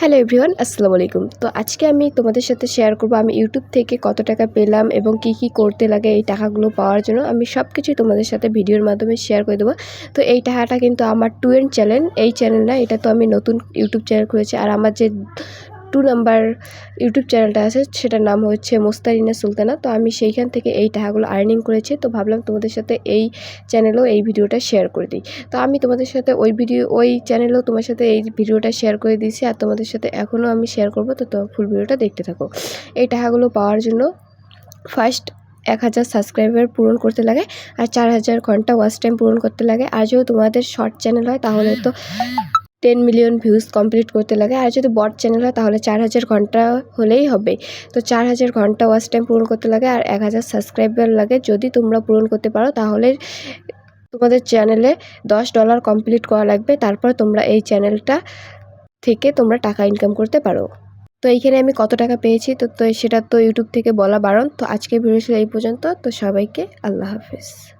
Hello everyone, আসসালামু আলাইকুম। তো আজকে আমি তোমাদের সাথে শেয়ার করব আমি ইউটিউব থেকে কত টাকা পেলাম এবং কি কি করতে লাগে এই টাকাগুলো পাওয়ার জন্য। আমি সব কিছুই তোমাদের সাথে ভিডিওর মাধ্যমে শেয়ার করে দেবো। তো এই টাকাটা কিন্তু আমার টু এন্ড চ্যানেল এই চ্যানেল না, এটা তো আমি নতুন ইউটিউব চ্যানেল খুলেছি। আর আমার যে টু নাম্বার ইউটিউব চ্যানেলটা আছে, সেটার নাম হচ্ছে মোস্তারিনা সুলতানা। তো আমি সেইখান থেকে এই টাকাগুলো আর্নিং করেছি। তো ভাবলাম তোমাদের সাথে এই চ্যানেলেও এই ভিডিওটা শেয়ার করে দিই। তো আমি তোমাদের সাথে ওই ভিডিও ওই চ্যানেলেও তোমার সাথে এই ভিডিওটা শেয়ার করে দিয়েছি। আর তোমাদের সাথে এখনও আমি শেয়ার করব। তো তোমার ফুল ভিডিওটা দেখতে থাকো। এই টাকাগুলো পাওয়ার জন্য ফার্স্ট এক হাজার সাবস্ক্রাইবার পূরণ করতে লাগে। আর চার হাজার ঘণ্টা ওয়াচ টাইম পূরণ করতে লাগে। আর যদি তোমাদের শর্ট চ্যানেল হয়, তাহলে তো টেন মিলিয়ন ভিউজ কমপ্লিট করতে লাগে। আর যদি বট চ্যানেল হয়, তাহলে চার হাজার ঘণ্টা হলেই হবে। তো চার হাজার ঘণ্টা ওয়াচ টাইম পূরণ করতে লাগে আর এক হাজার সাবস্ক্রাইবার লাগে। যদি তোমরা পূরণ করতে পারো, তাহলে তোমাদের চ্যানেলে দশ ডলার কমপ্লিট করা লাগবে। তারপর তোমরা এই চ্যানেলটা থেকে তোমরা টাকা ইনকাম করতে পারো। তো এইখানে আমি কত টাকা পেয়েছি? তো তো সেটা তো ইউটিউব থেকে বলা বারণ। তো আজকে ভিডিও ছিল এই পর্যন্ত। তো সবাইকে আল্লাহ হাফিজ।